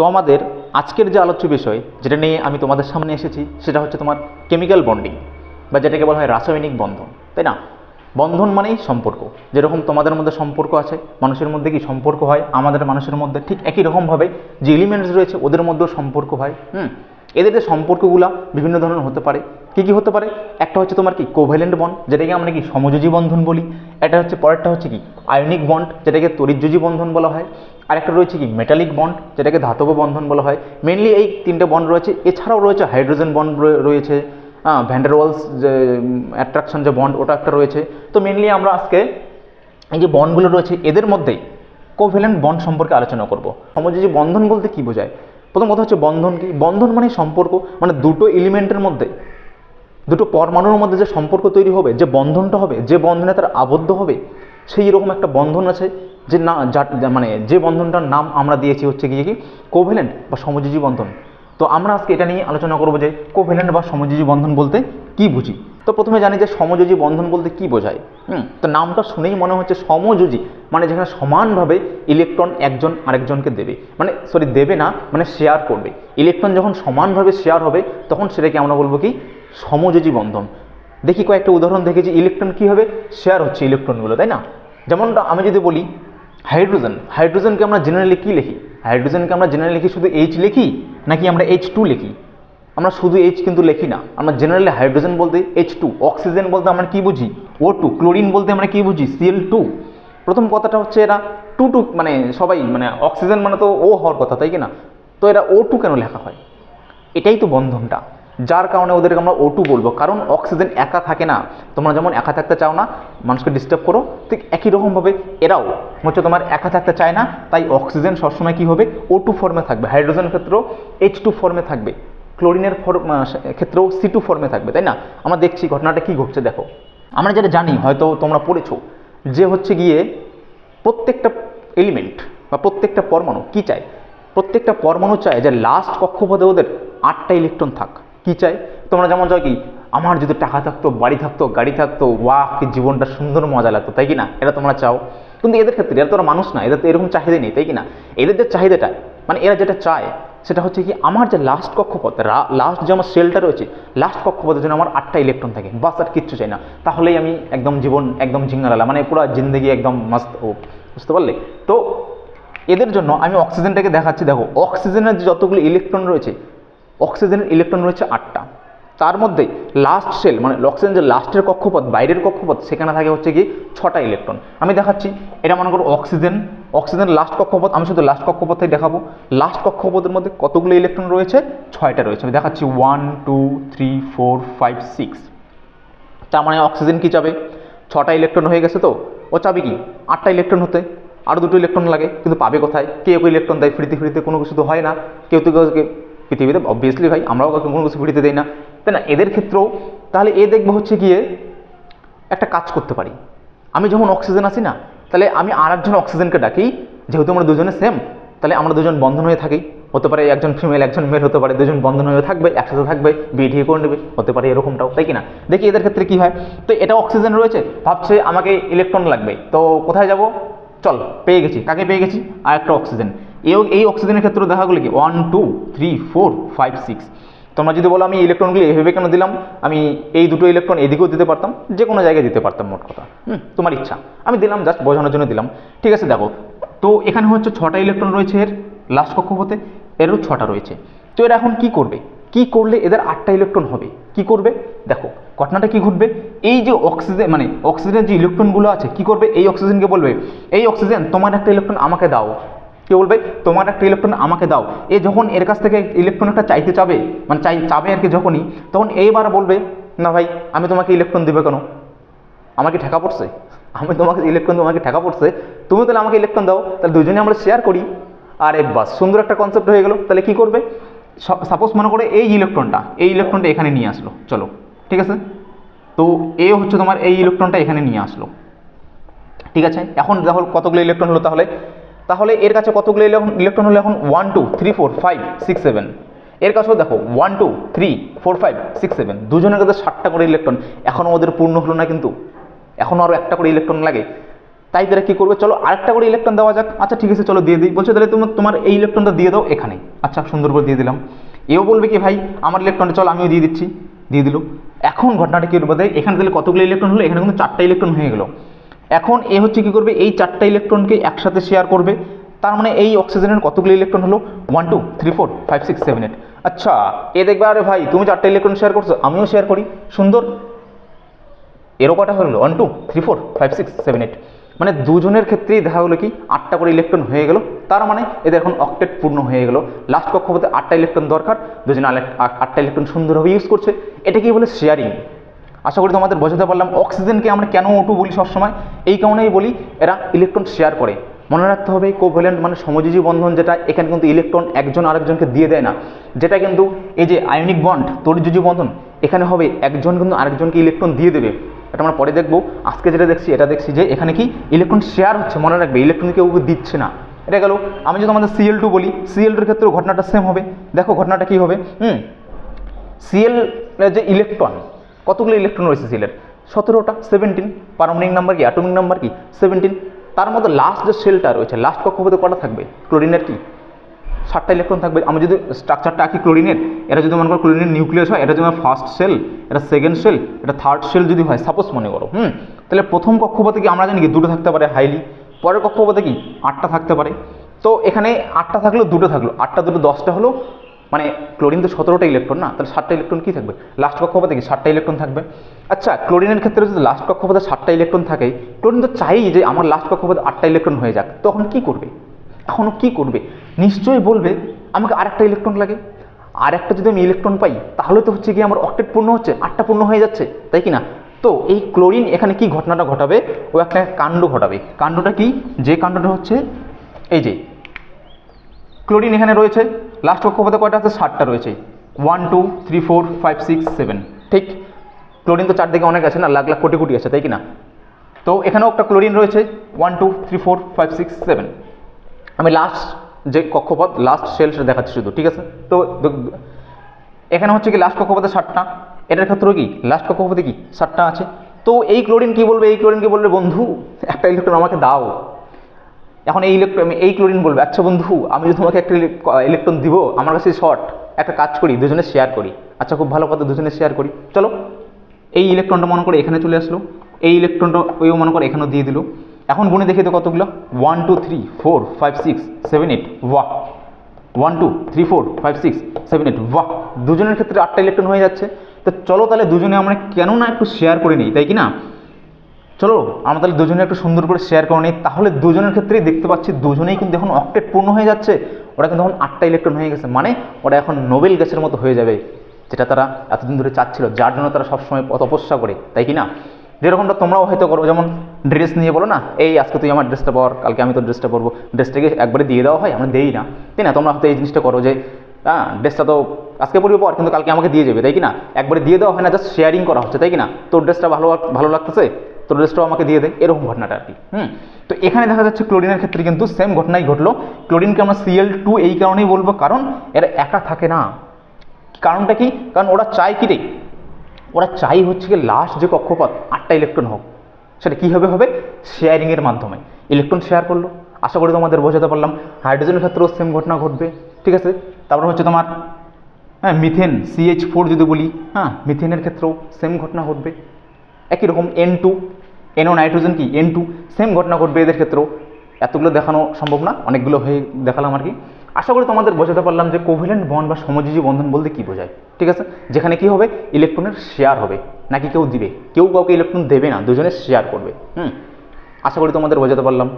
তো আমাদের আজকের যে আলোচ্য বিষয়, যেটা নিয়ে আমি তোমাদের সামনে এসেছি, সেটা হচ্ছে তোমার কেমিক্যাল বন্ডিং বা যেটাকে বলা হয় রাসায়নিক বন্ধন, তাই না? বন্ধন মানেই সম্পর্ক। যেরকম তোমাদের মধ্যে সম্পর্ক আছে, মানুষের মধ্যে কি সম্পর্ক হয়? আমাদের মানুষের মধ্যে ঠিক একই রকমভাবে যে এলিমেন্টস রয়েছে, ওদের মধ্যেও সম্পর্ক হয়, হুম? এদের যে সম্পর্কগুলো বিভিন্ন ধরনের হতে পারে। কী কী হতে পারে? একটা হচ্ছে তোমার কি কোভ্যালেন্ট বন্ড যেটাকে আমরা কি সমযোজী বন্ধন বলি। এটা হচ্ছে, পরেরটা হচ্ছে কি আয়নিক বন্ড যেটাকে তরিযোজী বন্ধন বলা হয়। আর একটা রয়েছে কি মেটালিক বন্ড যেটাকে ধাতব বন্ধন বলা হয়। মেনলি এই তিনটে বন্ড রয়েছে। এছাড়াও রয়েছে হাইড্রোজেন বন্ড রয়েছে। হ্যাঁ ভ্যান্ডারওয়ালস যে অ্যাট্রাকশন যে বন্ড ওটা একটা রয়েছে। তো মেনলি আমরা আজকে এই যে বন্ডগুলো রয়েছে, এদের মধ্যেই কোভ্যালেন্ট বন্ড সম্পর্কে আলোচনা করব। সমযোজী বন্ধন বলতে কি বোঝায়? প্রথম কথা হচ্ছে বন্ধন কি? বন্ধন মানে সম্পর্ক মানে দুটো এলিমেন্টের মধ্যে, দুটো পরমাণুর মধ্যে যে সম্পর্ক তৈরি হবে, যে বন্ধনটা হবে, যে বন্ধনে তার আবদ্ধ হবে, সেই রকম একটা বন্ধন আছে, যে না মানে যে বন্ধনটার নাম আমরা দিয়েছি হচ্ছে গিয়ে কি? কোভেলেন্ট বা সমযোজী বন্ধন। তো আমরা আজকে এটা নিয়ে আলোচনা করব যে কোভ্যালেন্ট বা সমযোজী বন্ধন বলতে কি বুঝি? তো প্রথমে জানি যে সমযোজী বন্ধন বলতে কি বোঝায়? হুম, তো নামটা শুনেই মনে হচ্ছে সমযোজী মানে যেখানে সমানভাবে ইলেকট্রন একজন আরেকজনকে দেবে। মানে সরি দেবে না মানে শেয়ার করবে। ইলেকট্রন যখন সমানভাবে শেয়ার হবে, তখন সেটাকে আমরা বলব কি? সমযোজী বন্ধন। দেখি কয়েকটা উদাহরণ দেখেছি ইলেকট্রন কীভাবে শেয়ার হচ্ছে ইলেকট্রনগুলো তাই না? যেমনটা আমি যদি বলি হাইড্রোজেন হাইড্রোজেনকে আমরা জেনারেলি কী লিখি? হাইড্রোজেনকে আমরা জেনারেলি লিখি, শুধু এইচ লিখি? নাকি আমরা এইচ টু লিখি? আমরা শুধু এইচ কিন্তু লিখি না, আমরা জেনারেলি হাইড্রোজেন বলতে এইচ টু অক্সিজেন বলতে আমরা কী বুঝি? ও টু ক্লোরিন বলতে আমরা কী বুঝি? সিএল টু প্রথম কথাটা হচ্ছে এরা টু টু মানে সবাই মানে অক্সিজেন মানে তো ও হওয়ার কথা, তাই কি না? তো এরা ও টু কেন লেখা হয়? এটাই তো বন্ধনটা। যার কারণে ওদেরকে আমরা ও টু বলব। কারণ অক্সিজেন একা থাকে না। তোমরা যেমন একা থাকতে চাও না, মানুষকে ডিস্টার্ব করো, ঠিক একই রকমভাবে এরাও। হচ্ছে তোমার একা থাকতে চায় না, তাই অক্সিজেন সবসময় কী হবে? ও টু ফর্মে থাকবে। হাইড্রোজেনের ক্ষেত্রেও এইচ টু ফর্মে থাকবে। ক্লোরিনের ফর্ম ক্ষেত্রেও সি টু ফর্মে থাকবে, তাই না? আমরা দেখছি ঘটনাটা কী ঘটছে, দেখো। আমরা যেটা জানি, হয়তো তোমরা পড়েছো, যে হচ্ছে গিয়ে প্রত্যেকটা এলিমেন্ট বা প্রত্যেকটা পরমাণু কি চায়? প্রত্যেকটা পরমাণু চায় যে লাস্ট কক্ষপথে ওদের আটটা ইলেকট্রন থাক। কি চাই? তোমরা যেমন চাও কি, আমার যদি টাকা থাকতো, বাড়ি থাকতো, গাড়ি থাকতো ওয়াহ কি জীবনটা সুন্দর মজা লাগতো, তাই কি না? এটা তোমরা চাও। কিন্তু এদের ক্ষেত্রে, এরা তো মানুষ না এদের তো এরকম চাহিদা নেই, তাই কি না? এদের যে চাহিদাটা মানে এরা যেটা চায়, সেটা হচ্ছে কি, আমার যে লাস্ট কক্ষপথ লাস্ট যে আমার সেলটা রয়েছে লাস্ট কক্ষপথের জন্য আমার আটটা ইলেকট্রন থাকে, বাস আর কিচ্ছু চাই না। তাহলেই আমি একদম জীবন, একদম ঝিঙ্গারালা মানে পুরো জিন্দগি একদম মাস্ত ও, বুঝতে পারলে? তো, এদের জন্য আমি অক্সিজেনটাকে দেখাচ্ছি, দেখো অক্সিজেনের যে যতগুলো ইলেকট্রন রয়েছে অক্সিজেনের ইলেকট্রন রয়েছে আটটা। তার মধ্যে লাস্ট সেল মানে অক্সিজেন যে লাস্টের কক্ষপথ, বাইরের কক্ষপথ, সেখানে থাকে হচ্ছে কি ছটা ইলেকট্রন আমি দেখাচ্ছি, এটা মনে করো অক্সিজেন অক্সিজেন লাস্ট কক্ষপথ, আমি শুধু লাস্ট কক্ষপথে দেখাবো। লাস্ট কক্ষপথের মধ্যে কতগুলো ইলেকট্রন রয়েছে? ছয়টা রয়েছে। আমি দেখাচ্ছি one two three four five six তার মানে অক্সিজেন কি চাবে? ছটা ইলেকট্রন হয়ে গেছে তো? ও চাবে কি? আটটা ইলেকট্রন হতে। আরও দুটো ইলেকট্রন লাগে, কিন্তু পাবে কোথায়? কেউ কেউ ইলেকট্রন দেয়, ফ্রিতে ফ্রিতে কোনো কিছু তো হয় না। কেউ তো কাউকে পৃথিবীতে অবভিয়াসলি ভাই, আমরাও কাউকে কোনো কিছু ফ্রিতে দেই না। তাই না? এদের ক্ষেত্রেও, তাহলে এ দেখব হচ্ছে গিয়ে, একটা কাজ করতে পারি। আমি যখন অক্সিজেন আসি না, তাহলে আমি আর একজন অক্সিজেনকে ডাকি, যেহেতু আমরা দুজনে সেম তাহলে আমরা দুজন বন্ধন হয়ে থাকি। হতে পারে একজন ফিমেল একজন মেল হতে পারে দুজন বন্ধন হয়ে থাকবে, একসাথে থাকবে, বিয়ে করে নেবে, হতে পারে এরকমটাও, তাই কি না? দেখি এদের ক্ষেত্রে কি হয়। তো এটা অক্সিজেন রয়েছে, ভাবছে আমাকে ইলেকট্রন লাগবে। তো কোথায় যাব? চল, পেয়ে গেছি। কাকে পেয়ে গেছি? আর একটা অক্সিজেন এই অক্সিজেনের ক্ষেত্রে দেখা গেলো কি? One two three four five six তোমরা যদি বলো আমি ইলেকট্রনগুলি এভাবে কেন দিলাম? আমি এই দুটো ইলেকট্রন এদিকেও দিতে পারতাম, যে কোনো জায়গায় দিতে পারতাম মোট কথা। হুম, তোমার ইচ্ছা। আমি দিলাম জাস্ট বোঝানোর জন্য দিলাম। ঠিক আছে, দেখো। তো এখানে হচ্ছে ছটা ইলেকট্রন রয়েছে এর লাস্ট কক্ষপথে। এরও ছটা রয়েছে। তো এরা এখন কি করবে? কি করলে এদের আটটা ইলেকট্রন হবে? কি করবে? দেখো, ঘটনাটা কি ঘটবে? এই যে অক্সিজেন মানে অক্সিজেনের যে ইলেকট্রনগুলো আছে, কি করবে? এই অক্সিজেনকে বলবে, এই অক্সিজেন তোমার একটা ইলেকট্রন আমাকে দাও। কে বলবে? তোমার একটা ইলেকট্রন আমাকে দাও। এ যখন এর কাছ থেকে ইলেকট্রন একটা চাইতে চাবে মানে চাই, চাবে আর কি যখনই, তখন এইবার বলবে, না ভাই, আমি তোমাকে ইলেকট্রন দেবে কেন? আমাকে ঠেকা পড়ছে। আমি তোমাকে ইলেকট্রন তোমাকে ঠেকা পড়ছে। তুমি তাহলে আমাকে ইলেকট্রন দাও। তাহলে দুজনে আমরা শেয়ার করি। আর এ বাস, সুন্দর একটা কনসেপ্ট হয়ে গেল। তাহলে কি করবে? সাপোজ মনে করে এই ইলেকট্রনটা এই ইলেকট্রনটা এখানে নিয়ে আসলো। চলো, ঠিক আছে? তো এ হচ্ছে তোমার এই ইলেকট্রনটা এখানে নিয়ে আসলো। ঠিক আছে? এখন দেখো কতগুলো ইলেকট্রন হলো তাহলে? তাহলে এর কাছে কতগুলো ইলেকট্রন হলো এখন? One two three four five six seven এর কাছেও দেখো one two three four five six seven দুজনের কাছে ষাটটা করে ইলেকট্রন। এখনও ওদের পূর্ণ হলো না কিন্তু। এখনও আরও একটা করে ইলেকট্রন লাগে। তাই তারা কী করবে? চলো আরেকটা করে ইলেকট্রন দেওয়া যাক। আচ্ছা ঠিক আছে, চলো দিয়ে দিই। বলছে, তাহলে তোমার তোমার এই ইলেকট্রনটা দিয়ে দাও এখানে। আচ্ছা সুন্দর করে দিয়ে দিলাম। এও বলবে কি, ভাই, আমার ইলেকট্রনটা চলো, আমিও দিয়ে দিচ্ছি। দিয়ে দিল। এখন ঘটনাটা কী করবে এখানে তাহলে কতগুলো ইলেকট্রন হলো? এখানে কিন্তু চারটা ইলেকট্রন হয়ে গেলো। এখন এ হচ্ছে কি করবে? এই চারটা ইলেকট্রনকে একসাথে শেয়ার করবে। তার মানে এই অক্সিজেনের কতগুলো ইলেকট্রন হলো? One two three four five six seven eight আচ্ছা এ দেখবে, আরে ভাই, তুমি চারটা ইলেকট্রন শেয়ার করছ, আমিও শেয়ার করি। সুন্দর। এরও কটা হলো? One two three four five six seven eight মানে দুজনের ক্ষেত্রেই দেখা হলো কি? আটটা করে ইলেকট্রন হয়ে গেল। তার মানে এদের এখন অক্টেট পূর্ণ হয়ে গেল। লাস্ট কক্ষপথে আটটা ইলেকট্রন দরকার। দুজনে আটটা ইলেকট্রন সুন্দরভাবে ইউজ করছে। এটা কি বলে শেয়ারিং আশা করি তোমাদের বোঝাতে পারলাম, অক্সিজেনকে আমরা কেন ওটু বলি সবসময়? এই কারণেই বলি, এরা ইলেকট্রন শেয়ার করে। মনে রাখতে হবে কোভ্যালেন্ট মানে সমযোজী বন্ধন যেটা, এখানে কিন্তু ইলেকট্রন একজন আরেকজনকে দিয়ে দেয় না। যেটা কিন্তু এই যে আয়নিক বন্ড তরিযোজী বন্ধন, এখানে হবে একজন কিন্তু আরেকজনকে ইলেকট্রন দিয়ে দেবে। এটা আমরা পরে দেখব। আজকে যেটা দেখছি, এটা দেখছি যে এখানে কি ইলেকট্রন শেয়ার হচ্ছে, মনে রাখবে ইলেকট্রন কেউ দিচ্ছে না। এটা গেল, আমি যদি আমাদের সিএল টু বলি সিএল টুর ক্ষেত্রেও ঘটনাটা সেম হবে। দেখো ঘটনাটা কি হবে? হুম সিএল যে ইলেকট্রন কতগুলো ইলেকট্রন রয়েছে সিএলের সতেরোটা সেভেন্টিন পারমাণবিক নাম্বার কি অ্যাটমিক নাম্বার কি? সেভেন্টিন তার মধ্যে লাস্ট যে সেলটা রয়েছে লাস্ট কক্ষপথে কটা থাকবে? ক্লোরিনের কি? সাতটা ইলেকট্রন থাকবে। আমি যদি স্ট্রাকচারটা আঁকি ক্লোরিনের এটা যদি মনে করো ক্লোরিনের নিউক্লিয়াস হয়, এটা যদি আমার ফার্স্ট সেল এটা সেকেন্ড সেল এটা থার্ড সেল যদি হয় সাপোজ মনে করো, হুম? তাহলে প্রথম কক্ষপথে কি আমরা জানি কি, দুটো থাকতে পারে হাইলি পরের কক্ষপথে কি, আটটা থাকতে পারে। তো এখানে আটটা থাকল দুটো থাকল। আটটা দুটো দশটা হলো মানে ক্লোরিন তো সতেরোটা ইলেকট্রন না? তাহলে সাতটা ইলেকট্রন কি থাকবে? লাস্ট কক্ষপথে কি সাতটা ইলেকট্রন থাকবে? আচ্ছা ক্লোরিনের ক্ষেত্রে যদি লাস্ট কক্ষপথে সাতটা ইলেকট্রন থাকে ক্লোরিন তো চাই যে আমার লাস্ট কক্ষপথে আটটা ইলেকট্রন হয়ে যাক, তখন কি করবে? এখনও কি করবে? নিশ্চয়ই বলবে, আমাকে আরেকটা ইলেকট্রন লাগে। আর একটা যদি আমি ইলেকট্রন পাই, তাহলে তো হচ্ছে কি আমার অক্টেট পূর্ণ হচ্ছে, আটটা পূর্ণ হয়ে যাচ্ছে, তাই কি না? তো এই ক্লোরিন এখানে কি ঘটনাটা ঘটাবে? ও একটা কাণ্ড ঘটাবে। কাণ্ডটা কি? যে কাণ্ডটা হচ্ছে, এই যে ক্লোরিন এখানে রয়েছে লাস্ট কক্ষপথে কয়টা আছে? ষাটটা রয়েছে। One two three four five six seven ঠিক? ক্লোরিন তো চারদিকে অনেক আছে না? লাখ লাখ কোটি কোটি আছে, তাই কি না? তো এখানেও একটা ক্লোরিন রয়েছে। One two three four five six seven আমি লাস্ট যে কক্ষপথ লাস্ট সেল সেটা দেখাচ্ছি শুধু, ঠিক আছে? তো এখানে হচ্ছে কি লাস্ট কক্ষপথে ষাটটা। এটার ক্ষেত্রেও কি? লাস্ট কক্ষপথে কি? ষাটটা আছে। তো এই ক্লোরিন কি বলবে? এই ক্লোরিন কি বলবে? বন্ধু, একটা ইলেকট্রন আমাকে দাও। এখন এই ইলেকট্রন এই ক্লোরিন বলবে। আচ্ছা বন্ধু, আমি যদি তোমাকে একটা ইলেকট্রন দিব, আমার কাছে শর্ট একটা কাজ করি, দুজনে শেয়ার করি। আচ্ছা খুব ভালো কথা, দুজনে শেয়ার করি। চলো, এই ইলেকট্রনটা মনে করে এখানে চলে আসলো। এই ইলেকট্রনটা ওইও মনে করে এখানেও দিয়ে দিল। এখন গুণে দেখি তো কতগুলো? One two three four five six seven eight ওয়াহ one two three four five six seven eight বাহ! দুজনের ক্ষেত্রে আটটা ইলেকট্রন হয়ে যাচ্ছে। তো চলো তাহলে দুজনে আমরা কেন না একটু শেয়ার করে নিই, তাই কি না? চলো, আমরা তাহলে দুজনে একটু সুন্দর করে শেয়ার করে নিই। তাহলে দুজনের ক্ষেত্রেই দেখতে পাচ্ছি দুজনেই কিন্তু এখন অক্টেট পূর্ণ হয়ে যাচ্ছে। ওরা কিন্তু এখন আটটা ইলেকট্রন হয়ে গেছে। মানে ওরা এখন নোবেল গ্যাসের মতো হয়ে যাবে, যেটা তারা এতদিন ধরে চাচ্ছিল, যার জন্য তারা সবসময় তপস্যা করে, তাই কি না? যেরকমটা তোমরাও হয়তো করো, যেমন ড্রেস নিয়ে বলো না, এই, আজকে তুই আমার ড্রেসটা পর, কালকে আমি তোর ড্রেসটা পরবো। ড্রেসটাকে একবারে দিয়ে দেওয়া হয়, আমরা দেই না। তাই না? তোমরা হয়তো এই জিনিসটা করো যে হ্যাঁ ড্রেসটা তো আজকে পরবি পর, কিন্তু কালকে আমাকে দিয়ে যাবে। তাই কি না? একবারে দিয়ে দেওয়া হয় না জাস্ট শেয়ারিং করা হচ্ছে, তাই কি না? তোর ড্রেসটা ভালো ভালো লাগতেছে? তোর ড্রেসটাও আমাকে দিয়ে দেয়, এরকম ঘটনাটা আর কি। হুম? তো এখানে দেখা যাচ্ছে ক্লোরিনের ক্ষেত্রে কিন্তু সেম ঘটনাই ঘটলো। ক্লোরিনকে আমরা সিএল টু এই কারণেই বলব, কারণ এরা একা থাকে না। কারণটা কি? কারণ ওরা চায় কি রে? ওরা চাই হচ্ছে কি লাস্ট যে কক্ষপথ, আটটা ইলেকট্রন হোক। সেটা কীভাবে হবে? শেয়ারিংয়ের মাধ্যমে। ইলেকট্রন শেয়ার করল। আশা করি তোমাদের বোঝাতে পারলাম। হাইড্রোজেনের ক্ষেত্রেও সেম ঘটনা ঘটবে। ঠিক আছে? তারপর হচ্ছে তোমার হ্যাঁ মিথেন সিএইচ ফোর যদি বলি হ্যাঁ মিথেনের ক্ষেত্রেও সেম ঘটনা ঘটবে। একই রকম এন টু এনও নাইট্রোজেন কি? এন টু সেম ঘটনা ঘটবে এদের ক্ষেত্রেও। এতগুলো দেখানো সম্ভব না, অনেকগুলো হয়ে দেখালাম আর কি। আশা করি তোমাদের বোঝাতে পারলাম যে কোভিলেন্ট বন বা সমযোজী বন্ধন বলতে কি বোঝায়, ঠিক আছে? যেখানে কি হবে? ইলেকট্রনের শেয়ার হবে, নাকি কেউ দিবে? কেউ কাউকে ইলেকট্রন দেবে না, দুজনে শেয়ার করবে, হুম? আশা করি তোমাদের বোঝাতে পারলাম।